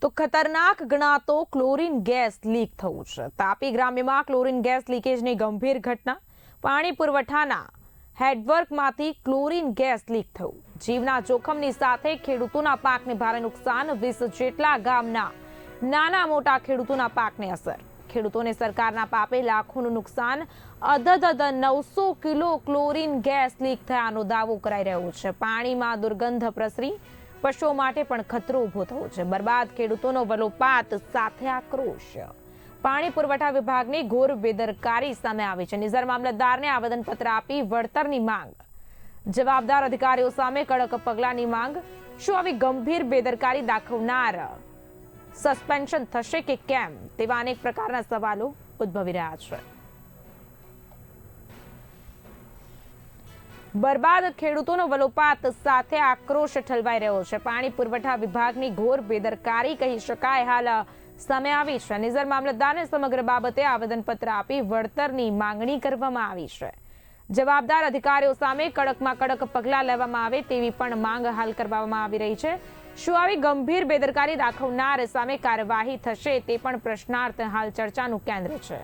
તો ખતરનાક ગણાતો ક્લોરીન ગેસ લીક થવું છે. તાપી ગ્રામ્યમાં ક્લોરીન ગેસ લીકેજની ગંભીર ઘટના. પાણી પુરવઠાના હેડવર્કમાંથી ક્લોરીન ગેસ લીક થયું. જીવના જોખમની સાથે ખેડૂતોના પાકને ભારે નુકસાન, વીસ જેટલા ગામના નાના મોટા ખેડૂતોના પાકને અસર. ખેડૂતોને સરકારના પાપે લાખોનું નુકસાન અધધ નવસો કિલો ક્લોરીન ગેસ લીક થયાનો દાવો કરાઈ રહ્યો છે. પાણીમાં દુર્ગંધ પ્રસરી પશુઓ માટે પણ ખતરો ઊભો થયો છે. બરબાદ ખેડૂતોનો વલોપાત સાથે આક્રોશ. પાણી પુરવઠા વિભાગની ઘોર બેદરકારી સામે આવી છે. નિઝર મામલતદારને આવેદનપત્ર આપી વળતરની માંગ. જવાબદાર અધિકારીઓ સામે કડક પગલાંની માંગ. શું આવી ગંભીર બેદરકારી દાખવનાર સસ્પેન્શન થશે કે કેમ? તેવા અનેક પ્રકારના સવાલો ઉદ્ભવી રહ્યા છે. બરબાદ ખેડૂતોનો વલોપાત સાથે આક્રોશ ઠલવાઈ રહ્યો છે. પાણી પુરવઠા વિભાગની ઘોર બેદરકારી કહી શકાય. હાલ સામે આવી છે. નિઝર મામલતદારને સમગ્ર બાબતે આવેદનપત્ર આપી વળતરની માંગણી કરવામાં આવી છે. જવાબદાર અધિકારીઓ સામે કડકમાં કડક પગલાં લેવામાં આવે તેવી પણ માંગ હાલ કરવામાં આવી રહી છે. શું આવી ગંભીર બેદરકારી દાખવનાર સામે કાર્યવાહી થશે તે પણ પ્રશ્નાર્થ હાલ ચર્ચાનું કેન્દ્ર છે.